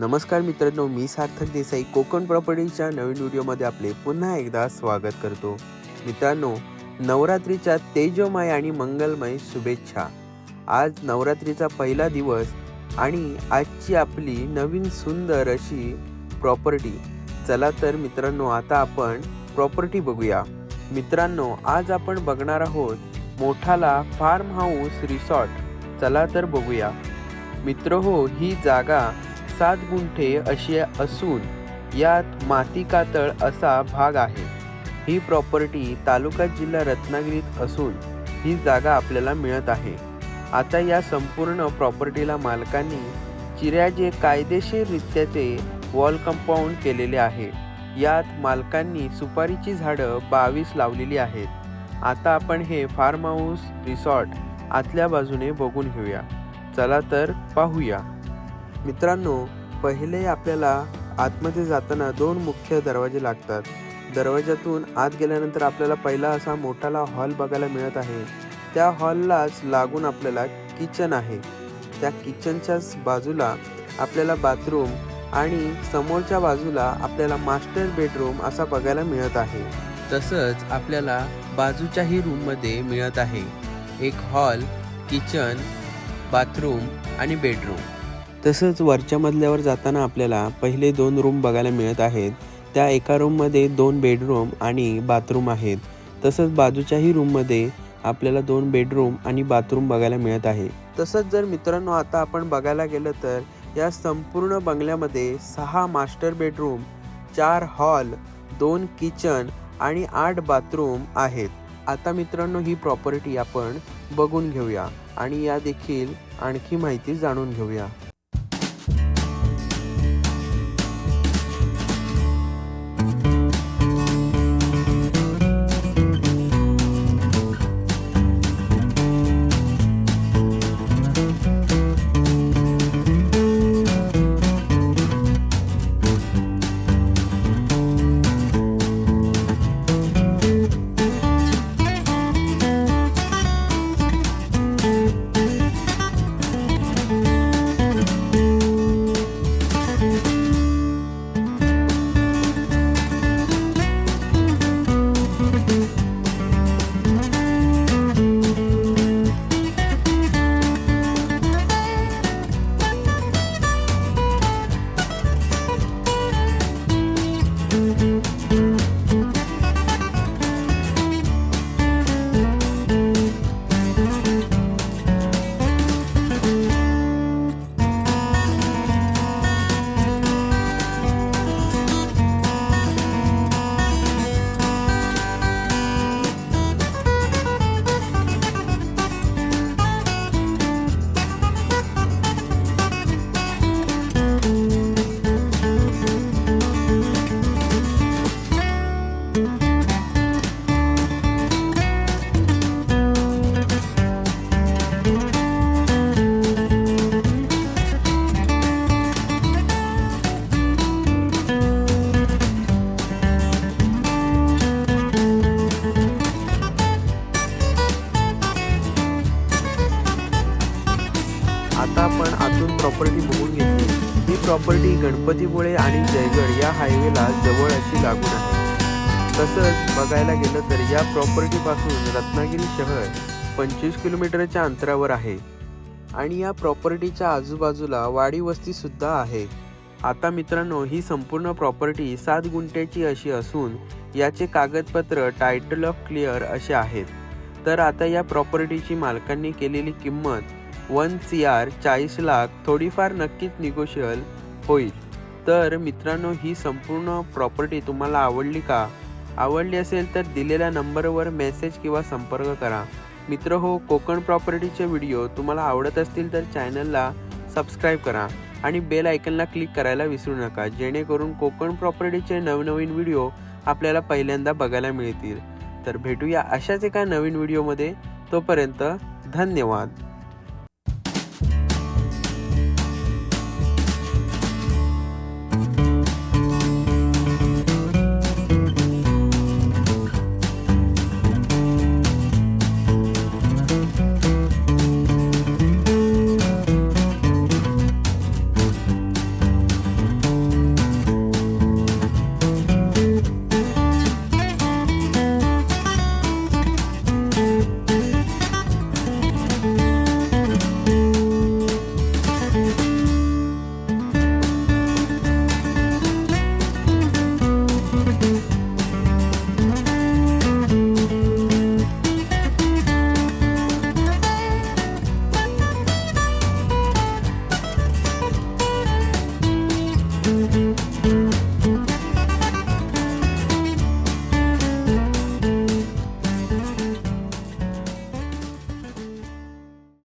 नमस्कार मित्रांनो मी सार्थक देसाई. कोकण प्रॉपर्टीच्या नवीन व्हिडिओमध्ये आपले पुन्हा एकदा स्वागत करतो. मित्रांनो नवरात्रीच्या तेजोमय आणि मंगलमय शुभेच्छा. आज नवरात्रीचा पहिला दिवस आणि आजची आपली नवीन सुंदर अशी प्रॉपर्टी. चला तर मित्रांनो आता आपण प्रॉपर्टी बघूया. मित्रांनो आज आपण बघणार आहोत मोठाला फार्म हाऊस रिसॉर्ट. चला तर बघूया. मित्र हो ही जागा सात गुंठे अशी असून यात माती कातळ असा भाग आहे. ही प्रॉपर्टी तालुका जिल्हा रत्नागिरीत असून ही जागा आपल्याला मिळत आहे. आता या संपूर्ण प्रॉपर्टीला मालकांनी चिऱ्याचे कायदेशीररित्याचे वॉल कंपाऊंड केलेले आहे. यात मालकांनी सुपारीची झाडं बावीस लावलेली आहेत. आता आपण हे फार्म हाऊस रिसॉर्ट आतल्या बाजूने बघून घेऊया. चला तर पाहूया. मित्रांनो पहिले आपल्याला आतमध्ये जाताना दोन मुख्य दरवाजे लागतात. दरवाजातून आत गेल्यानंतर आपल्याला पहिला असा मोठाला हॉल बघायला मिळत आहे. त्या हॉललाच लागून आपल्याला किचन आहे. त्या किचनच्याच बाजूला आपल्याला बाथरूम आणि समोरच्या बाजूला आपल्याला मास्टर बेडरूम असा बघायला मिळत आहे. तसंच आपल्याला बाजूच्याही रूममध्ये मिळत आहे. एक हॉल किचन बाथरूम आणि बेडरूम. तसंच वरच्या मजल्यावर जाताना आपल्याला पहिले दोन रूम बघायला मिळत आहेत. त्या एका रूममध्ये दोन बेडरूम आणि बाथरूम आहेत. तसंच बाजूच्याही रूममध्ये आपल्याला दोन बेडरूम आणि बाथरूम बघायला मिळत आहे. तसंच जर मित्रांनो आता आपण बघायला गेलं तर या संपूर्ण बंगल्यामध्ये सहा मास्टर बेडरूम चार हॉल दोन किचन आणि आठ बाथरूम आहेत. आता मित्रांनो ही प्रॉपर्टी आपण बघून घेऊया आणि या देखील आणखी माहिती जाणून घेऊया. आता आपण आतून प्रॉपर्टी बघून घेतली. ही प्रॉपर्टी गणपतीपुळे आणि जयगड या हायवेला जवळ अशी लागून आहे. तसंच बघायला गेलं तर या प्रॉपर्टीपासून रत्नागिरी शहर पंचवीस किलोमीटरच्या अंतरावर आहे. आणि या प्रॉपर्टीच्या आजूबाजूला वाडी वस्ती सुद्धा आहे. आता मित्रांनो ही संपूर्ण प्रॉपर्टी सात गुंठ्याची अशी असून याचे कागदपत्र टायटल ऑफ क्लिअर असे आहेत. तर आता या प्रॉपर्टीची मालकांनी केलेली किंमत वन सी आर चाळीस लाख थोडीफार नक्कीच निगोशियल होईल. तर मित्रांनो ही संपूर्ण प्रॉपर्टी तुम्हाला आवडली का? आवडली असेल तर दिलेल्या नंबरवर मेसेज किंवा संपर्क करा. मित्र हो कोकण प्रॉपर्टीचे व्हिडिओ तुम्हाला आवडत असतील तर चॅनलला सबस्क्राईब करा आणि बेल आयकनला क्लिक करायला विसरू नका जेणेकरून कोकण प्रॉपर्टीचे नवनवीन व्हिडिओ आपल्याला पहिल्यांदा बघायला मिळतील. तर भेटूया अशाच एका नवीन व्हिडिओमध्ये तोपर्यंत धन्यवाद.